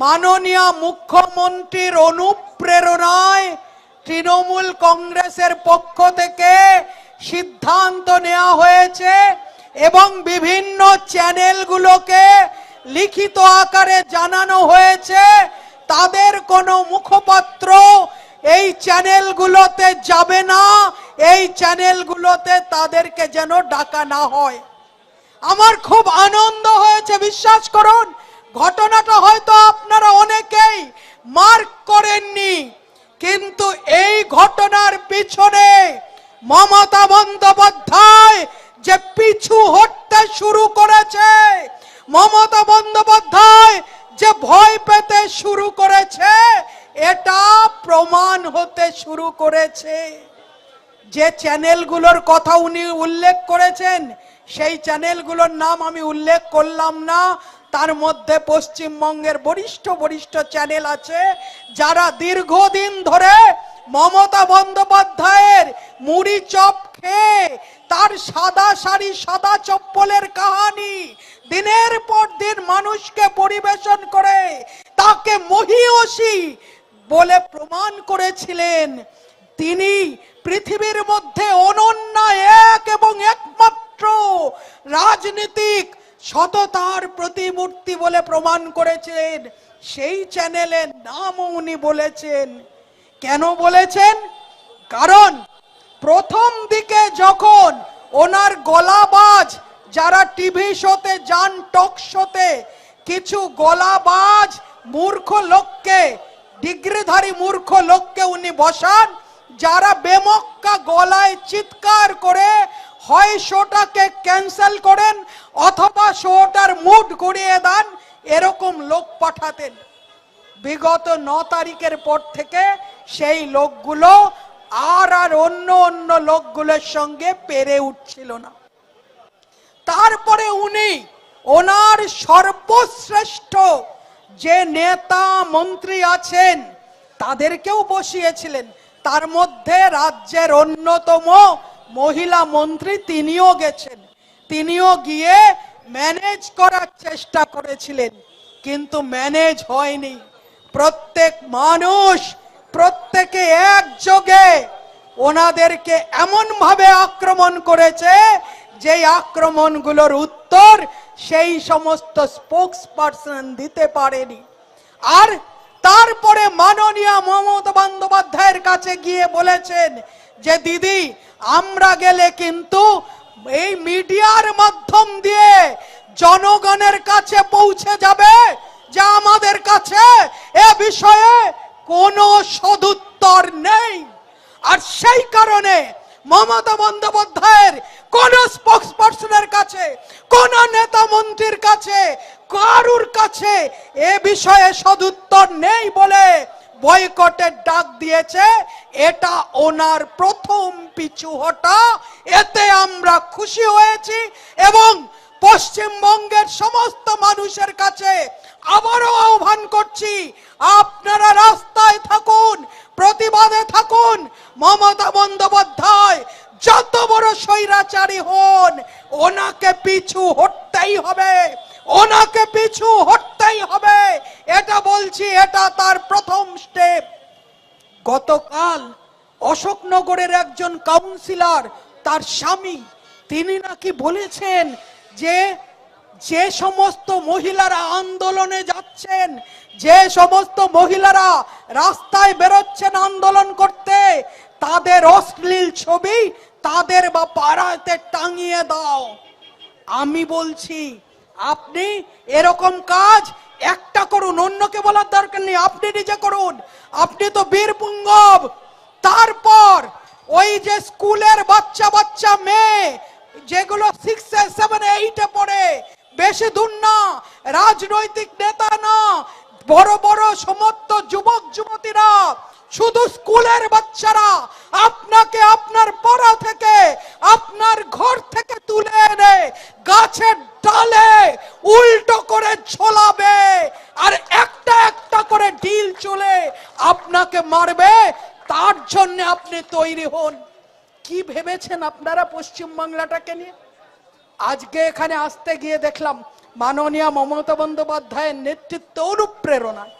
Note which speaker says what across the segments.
Speaker 1: মাননীয় মুখ্যমন্ত্রীর অনুপ্রেরণায় তৃণমূল কংগ্রেসের পক্ষ থেকে সিদ্ধান্ত নেওয়া হয়েছে এবং বিভিন্ন চ্যানেলগুলোকে লিখিত আকারে জানানো হয়েছে। তাদের কোনো মুখপাত্র এই চ্যানেলগুলোতে যাবে না। এই চ্যানেলগুলোতে তাদেরকে যেন ডাকা না হয়। আমার খুব আনন্দ হয়েছে, বিশ্বাস করুন। ঘটনাটা হয়তো আপনারা অনেকেই মার্ক করেননি, কিন্তু এই ঘটনার পিছনে মমতা বন্দ্যোপাধ্যায় যে পিছু হটতে শুরু করেছে, মমতা বন্দ্যোপাধ্যায় যে ভয় পেতে শুরু করেছে, এটা প্রমাণ হতে শুরু করেছে। যে চ্যানেলগুলোর কথা উনি উল্লেখ করেছেন, সেই চ্যানেলগুলোর নাম আমি উল্লেখ করলাম না। তার মধ্যে পশ্চিমবঙ্গের বরিষ্ঠ বরিষ্ঠ চ্যানেল আছে, যারা দীর্ঘদিন ধরে মমতা বন্দ্যোপাধ্যায়ের মুড়ি চপ খেয়ে তার সাদা শাড়ি, সাদা চপ্পলের কাহানি দিনের পর দিন মানুষকে পরিবেশন করে, তাকে মহিয়সী বলে প্রমাণ করেছিলেন। তিনি পৃথিবীর মধ্যে অনন্য এক এবং একমাত্র রাজনীতিক সততার প্রতিমূর্তি বলে প্রমাণ করেছেন। সেই চ্যানেলের নামও উনি বলেছেন। কেন বলেছেন? কারণ প্রথম দিকে যখন ওনার গলাবাজ যারা টিভি শোতে যান, টক শোতে, কিছু গলাবাজ মূর্খ লোককে, ডিগ্রিধারী মূর্খ লোককে উনি বসান, যারা বেমক্কা গলায় চিৎকার করে হয় শোটাকে ক্যান্সেল করেন অথবা শোটার মুড ঘুরিয়ে দেন, এরকম লোক পাঠাতেন। বিগত ন তারিখের পর থেকে সেই লোকগুলো আর আর অন্য অন্য লোকগুলোর সঙ্গে পেরে উঠছিল না। তারপরে উনি ওনার সর্বশ্রেষ্ঠ যে নেতা, মন্ত্রী আছেন, তাদেরকেও বসিয়েছিলেন। তার মধ্যে রাজ্যের অন্যতম মহিলা মন্ত্রী তিনিও গেছেন। তিনিও গিয়ে ম্যানেজ করার চেষ্টা করেছিলেন, কিন্তু ম্যানেজ হয়নি। প্রত্যেক মানুষ, প্রত্যেকে একযোগে ওনাদেরকে এমন ভাবে আক্রমণ করেছে যে আক্রমণগুলোর উত্তর সেই সমস্ত স্পোক্স পার্সন দিতে পারেনি। আর তারপরে মাননীয় মমতা বন্দ্যোপাধ্যায়ের কাছে গিয়ে বলেছেন যে দিদি, আমরা গেলে কিন্তু এই মিডিয়ার মাধ্যম দিয়ে জনগণের কাছে পৌঁছে যাবে যে আমাদের কাছে। এ বিষয়ে কোনো সদুত্তর নেই। আর সেই কারণে মমতা বন্দ্যোপাধ্যায়ের কোন স্পোক্স পার্সনের কাছে, কোন নেতা মন্ত্রীর কাছে, কারুর কাছে এ বিষয়ে সদুত্তর নেই বলে বয়কটের ডাক দিয়েছে। এটা ওনার প্রথম পিছু হটা। এতে আমরা খুশি হয়েছি এবং পশ্চিমবঙ্গের সমস্ত মানুষের কাছে আবারও আহ্বান করছি, আপনারা রাস্তায় থাকুন, প্রতিবাদে থাকুন, মমতা বন্দ্যোপাধ্যায়, যত বড় স্বৈরাচারী হন, ওনাকে পিছু হটতেই হবে, ওনাকে পিছু হটতেই হবে। এটা বলছি, এটা তার প্রথম স্টেপ গতকাল অশোকনগরের একজন কাউন্সিলর তার স্বামী, তিনি নাকি বলেছেন যে যে সমস্ত মহিলারা আন্দোলনে যাচ্ছেন, যে সমস্ত মহিলারা রাস্তায় বেরোচ্ছেন আন্দোলন করতে, তাদের অশ্লীল ছবি তাদের বা পাড়াতে টাঙিয়ে দাও। আমি বলছি, আপনি এরকম কাজ একটা করুন, অন্যকে বলার দরকার নেই। আপনি নিজে করুন। আপনি তো বীর পুঙ্গব। তারপর ওই যে স্কুলের বাচ্চা বাচ্চা মেয়ে, যেগুলো সিক্সে সেভেন এইটে পড়ে, বেশি দূর না, রাজনৈতিক নেতা না, বড় বড় সমস্ত যুবক যুবতীরা, শুধু স্কুলের বাচ্চারা, আপনাকে আপনার পাড়া থেকে, আপনার ঘর থেকে তুলে এনে গাছের ডালে উল্টো করে ঝোলাবে আর একটা একটা করে ডিল চলে আপনাকে মারবে, তার জন্য আপনি তৈরি হন। কি ভেবেছেন আপনারা পশ্চিম বাংলাটাকে নিয়ে? আজকে এখানে আসতে গিয়ে দেখলাম মাননীয় মমতা বন্দ্যোপাধ্যায়ের নেতৃত্বে অনুপ্রেরণায়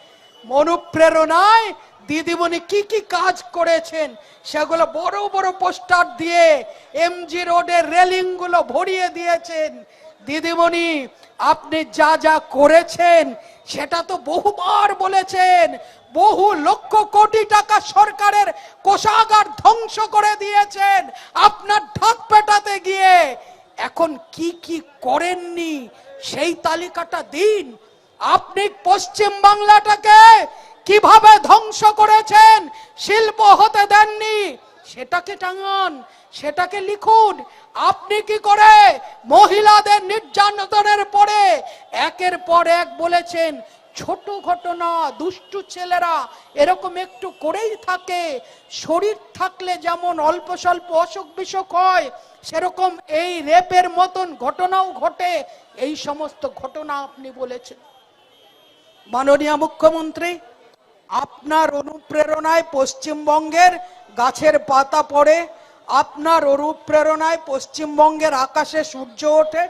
Speaker 1: অনুপ্রেরণায় দিদিমণি কি কি কাজ করেছেন, সেগুলো বড় বড় পোস্টার দিয়ে এমজি রোডের রেলিংগুলো ভরিয়ে দিয়েছেন। দিদিমণি, আপনি যা যা করেছেন, সেটা তো বহুবার বলেছেন। বহু লক্ষ কোটি টাকা সরকারের কোষাগার ধ্বংস করে দিয়েছেন আপনার ঢাক পেটাতে গিয়ে। এখন কি কি করেননি, সেই তালিকাটা দিন। আপনি পশ্চিম বাংলাটাকে কীভাবে ধ্বংস করেছেন, শিল্প হতে দেননি, সেটাকে টাঙান। সেটাকে লিখুন। আপনি কি করে মহিলাদের নির্যাতনের পরে একের পর এক বলেছেন ছোট ঘটনা দুষ্টু ছেলেরা এরকম একটু করেই থাকে। শরীর থাকলে যেমন অল্প স্বল্প অসুখ বিসুখ হয়, সেরকম এই রেপের মতন ঘটনাও ঘটে। এই সমস্ত ঘটনা আপনি বলেছেন। মাননীয় মুখ্যমন্ত্রী, আপনার অনুপ্রেরণায় পশ্চিমবঙ্গের গাছের পাতা পড়ে আপনার অনুপ্রেরণায় পশ্চিমবঙ্গের আকাশে সূর্য ওঠে,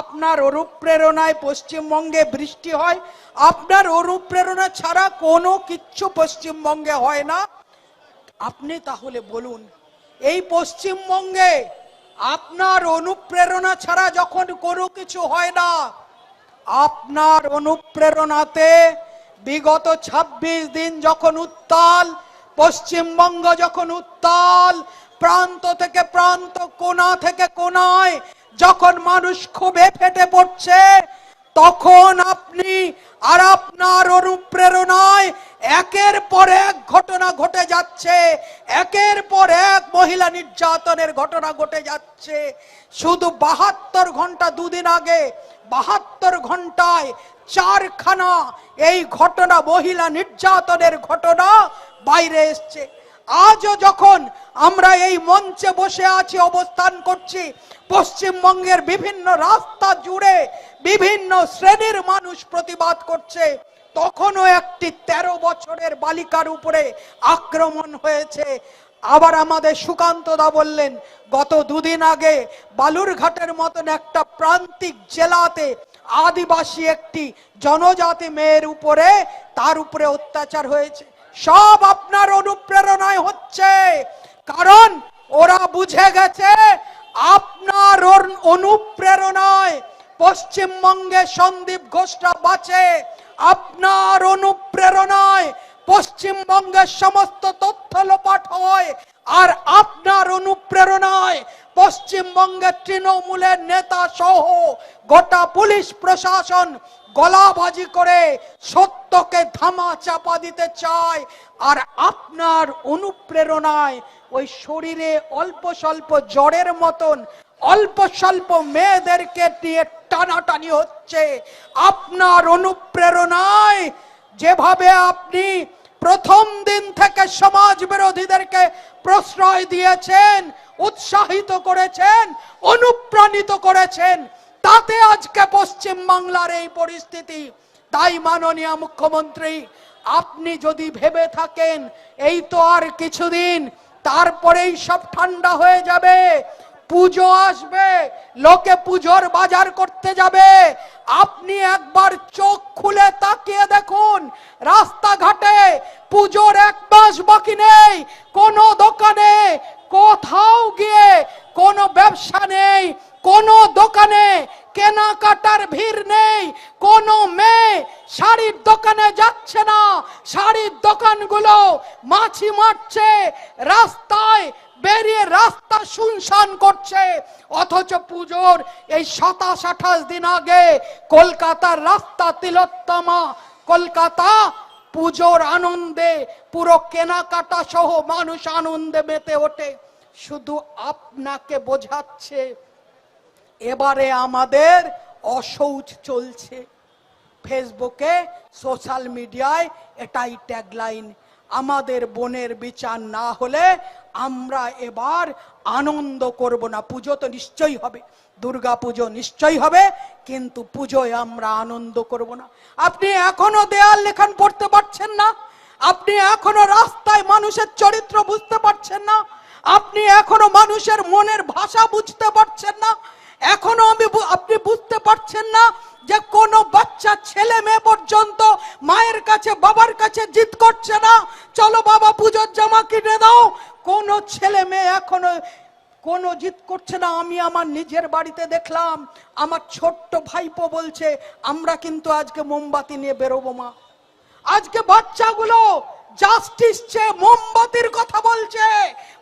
Speaker 1: আপনার অনুপ্রেরণায় পশ্চিমবঙ্গে বৃষ্টি হয়, আপনার অনুপ্রেরণা ছাড়া কোনো কিচ্ছু পশ্চিমবঙ্গে হয় না। আপনি তাহলে বলুন, এই পশ্চিমবঙ্গে আপনার অনুপ্রেরণা ছাড়া যখন কোনো কিছু হয় না, আপনার অনুপ্রেরণাতে বিগত ২৬ দিন যখন উত্তাল, পশ্চিমবঙ্গ যখন উত্তাল প্রান্ত থেকে প্রান্ত, কোণা থেকে কোনায় যখন মানুষ ক্ষোভে ফেটে পড়ছে, তখন আপনি আর আপনার অনুপ্রেরণায় একের পর এক ঘটনা ঘটে যাচ্ছে, একের পর এক মহিলা নির্যাতনের ঘটনা ঘটে যাচ্ছে। শুধু বাহাত্তর ঘণ্টা দুদিন আগে, বাহাত্তর ঘন্টায় চারখানা এই ঘটনা, মহিলা নির্যাতনের ঘটনা বাইরে এসছে। আজও যখন আমরা এই মঞ্চে বসে আছি, অবস্থান করছি, পশ্চিমবঙ্গের বিভিন্ন রাস্তা জুড়ে বিভিন্ন শ্রেণির মানুষ প্রতিবাদ করছে, তখনও একটি ১৩ বছরের বালিকার উপরে আক্রমণ হয়েছে। আবার আমাদের সুকান্ত দা বললেন, গত দুদিন আগে বালুরঘাটের মতন একটা প্রান্তিক জেলাতে আদিবাসী একটি জনজাতি মেয়ের উপরে, তার উপরে অত্যাচার হয়েছে। সব আপনার অনুপ্রেরণায় হচ্ছে। কারণ ওরা বুঝে গেছে, আপনার অনুপ্রেরণায় পশ্চিমবঙ্গে সন্দীপ ঘোষরা বাঁচে। আপনার অনুপ্রেরণায় পশ্চিমবঙ্গের সমস্ত তথ্য লোপাট হয়। আর আপনার অনুপ্রেরণায় পশ্চিমবঙ্গের তৃণমূলের নেতা সহ গোটা পুলিশ প্রশাসন গলাবাজি করে সত্যকে ধামা চাপা দিতে চায়, আর আপনার অনুপ্রেরণায় ওই শরীরে অল্প স্বল্প জ্বরের মতন অল্প স্বল্প মেয়েদেরকে নিয়ে টানাটানি হচ্ছে। আপনার অনুপ্রেরণায় যেভাবে আপনি প্রথম দিন থেকে সমাজ বিরোধীদেরকে প্রশ্রয় দিয়েছেন, উৎসাহিত করেছেন, অনুপ্রাণিত করেছেন তাতে আজকে পশ্চিম বাংলার এই পরিস্থিতি। তাই মাননীয় মুখ্যমন্ত্রী, আপনি যদি ভেবে থাকেন, এই তো আর কিছুদিন, তারপরেই সব ঠান্ডা হয়ে যাবে, পুজো আসবে, লোকে পুজোর বাজার করতে যাবে। আপনি একবার চোখ খুলে তাকিয়ে দেখুন, রাস্তাঘাটে পুজোর এক মাস বাকি নেই, কোনো দোকানে কোথাও গিয়ে কোনো ব্যবসা নেই, কোনো দোকানে কেনাকাটার ভিড় নেই? কোনো মেয়ে শাড়ির দোকানে যাচ্ছে না। শাড়ির দোকানগুলো মাছি মারছে, রাস্তায় বেরিয়ে রাস্তা শুনশান করছে। অথচ পুজোর এই সাতাশ আঠাশ দিন আগে কলকাতার রাস্তা তিলোত্তমা, কলকাতা পুজোর আনন্দে পুরো কেনাকাটা সহ মানুষ আনন্দে মেতে ওঠে। শুধু আপনাকে বোঝাচ্ছে এবারে আমাদের অশৌচ চলছে। ফেসবুকে, সোশ্যাল মিডিয়ায় এটাই ট্যাগলাইন আমাদের বোনের বিচার না হলে আমরা এবার আনন্দ করব না। পুজো তো নিশ্চয়ই হবে, দুর্গা পুজো নিশ্চয়ই হবে, কিন্তু পুজোয় আমরা আনন্দ করব না। আপনি এখনও দেয়াল লেখান পড়তে পারছেন না, আপনি এখনও রাস্তায় মানুষের চরিত্র বুঝতে পারছেন না, আপনি এখনও মানুষের মনের ভাষা বুঝতে পারছেন না এখনও আমি আপনি বুঝতে পারছেন না যে কোনো বাচ্চা, ছেলে মেয়ে পর্যন্ত মায়ের কাছে, বাবার কাছে জিত করছে না। চলো বাবা, পুজোর জামা কিনে দাও। কোনো ছেলে মেয়ে এখনও কোনো জিত করছে না। আমি আমার নিজের বাড়িতে দেখলাম, আমার ছোট্ট ভাইপো বলছে, আমরা কিন্তু আজকে মোমবাতি নিয়ে বেরোবো মা। আজকে বাচ্চাগুলো জাস্টিস চেয়ে মোমবাতির কথা বলছে,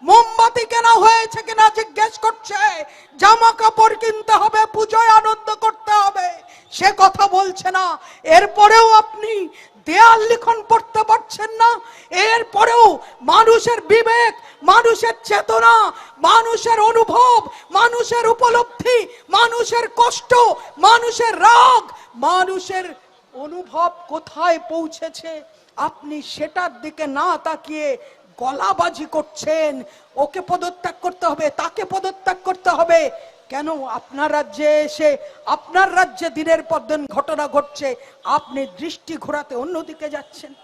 Speaker 1: মোমবাতি কেনা হয়েছে কিনা জিজ্ঞেস করছে, জামা কাপড় কিনতে হবে, পুজোয় আনন্দ করতে হবে, সে কথা বলছে না। এরপরেও আপনি দেয়াল লিখন পড়তে পারছেন না, এরপরেও মানুষের বিবেক, মানুষের চেতনা, মানুষের অনুভব, মানুষের উপলব্ধি, মানুষের কষ্ট, মানুষের রাগ, মানুষের অনুভব কোথায় পৌঁছেছে? আপনি সেটার দিকে না তাকিয়ে গলাবাজি করছেন। ওকে পদত্যাগ করতে হবে, তাকে পদত্যাগ করতে হবে। কেন? আপনার রাজ্যে এসে, আপনার রাজ্যে দিনের পর দিন ঘটনা ঘটছে। আপনি দৃষ্টি ঘোরাতে অন্যদিকে যাচ্ছেন।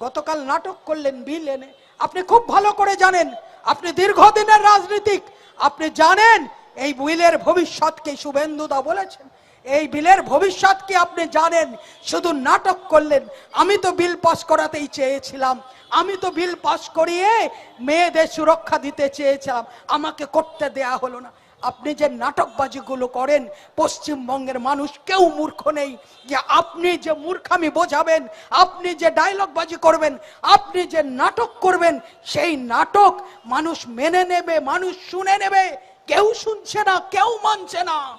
Speaker 1: গতকাল নাটক করলেন বিল এনে। আপনি খুব ভালো করে জানেন, আপনি দীর্ঘদিনের রাজনীতিক। আপনি জানেন, এই বিলের ভবিষ্যৎকে শুভেন্দুদা বলেছেন। এই বিলের ভবিষ্যৎ কি আপনি জানেন? শুধু নাটক করলেন। আমি তো বিল পাস করাতেই চেয়েছিলাম। আমি তো বিল পাস করিয়ে মেয়েদের সুরক্ষা দিতে চেয়েছিলাম। আমাকে করতে দেয়া হলো না। আপনি যে নাটকবাজিগুলো করেন, পশ্চিমবঙ্গের মানুষ কেউ মূর্খ নেই। যে আপনি যে মূর্খামি বোঝাবেন, আপনি যে ডায়লগবাজি করবেন, আপনি যে নাটক করবেন, সেই নাটক মানুষ মেনে নেবে, মানুষ শুনে নেবে। কেউ শুনছে না, কেউ মানছে না।